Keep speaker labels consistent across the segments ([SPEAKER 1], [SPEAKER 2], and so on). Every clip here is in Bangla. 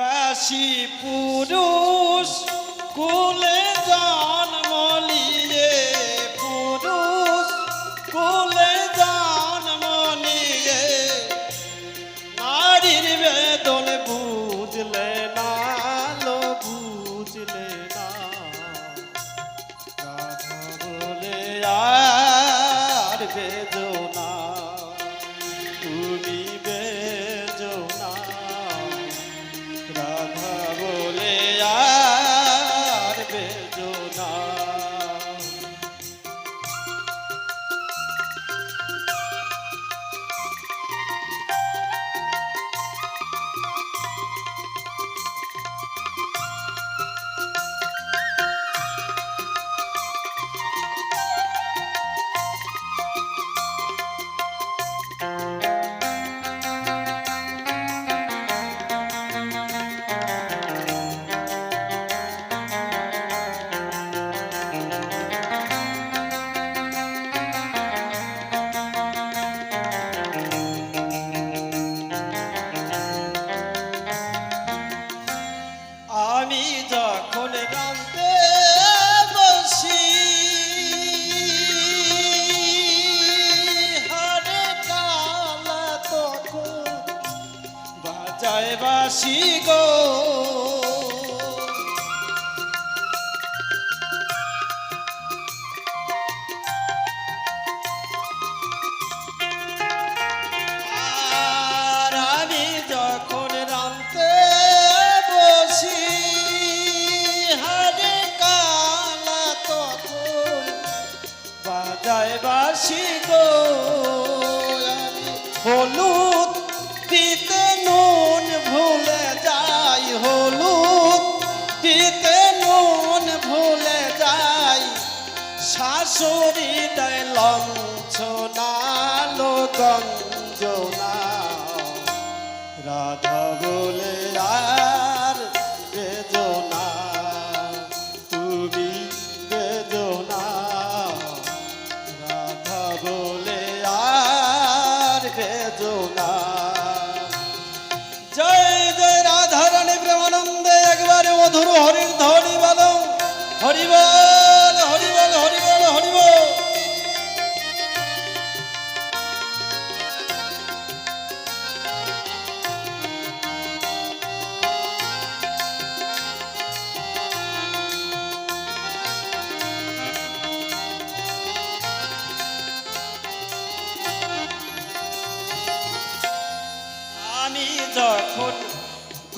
[SPEAKER 1] বাসি পুরুষ, কুলে জন্ম নিয়ে পুরুষ, কুলে জন্ম নিয়ে নারীর বেদন বুঝলে না লো বুঝলে না। রাধা বলে, আর বেজো না তুমি বাজায় বাসি গো? বাজায় বাসি গো। লঞ্চনা লো গঞ্জনা রাধা বলে, আর বেজনা তুমি বেজনা রাধা বলে, আর বেজনা জয় জয় রাধা রানী প্রেমানন্দে, একবারে মধুর হরির ধ্বনি বল হরিবল হরিবল হরিবল হরিবল।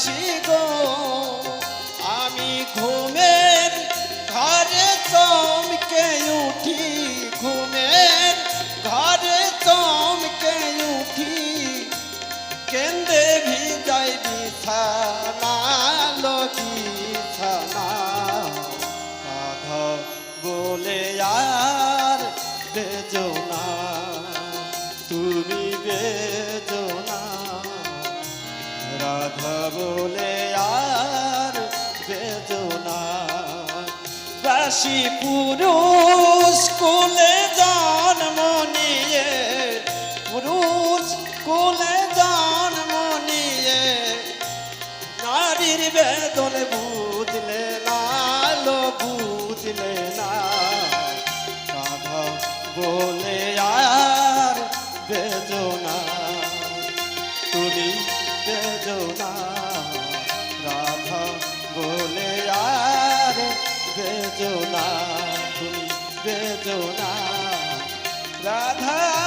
[SPEAKER 1] বাসি গো। আমি ঘুমের ঘরে চমকে উঠি, ঘুমের ঘরে চমকে উঠি। কেন্দে ভিজাই বিছানা লো বিছানা রাধা বলে আর বেজনা বাসি পুরুষ কুলে জন্ম নিয়ে পুরুষ কুলে জন্ম নিয়ে নারীর বেদন বুঝলে না লো বুঝলে না। বলে বেজনা তুমি বেজনা রাধা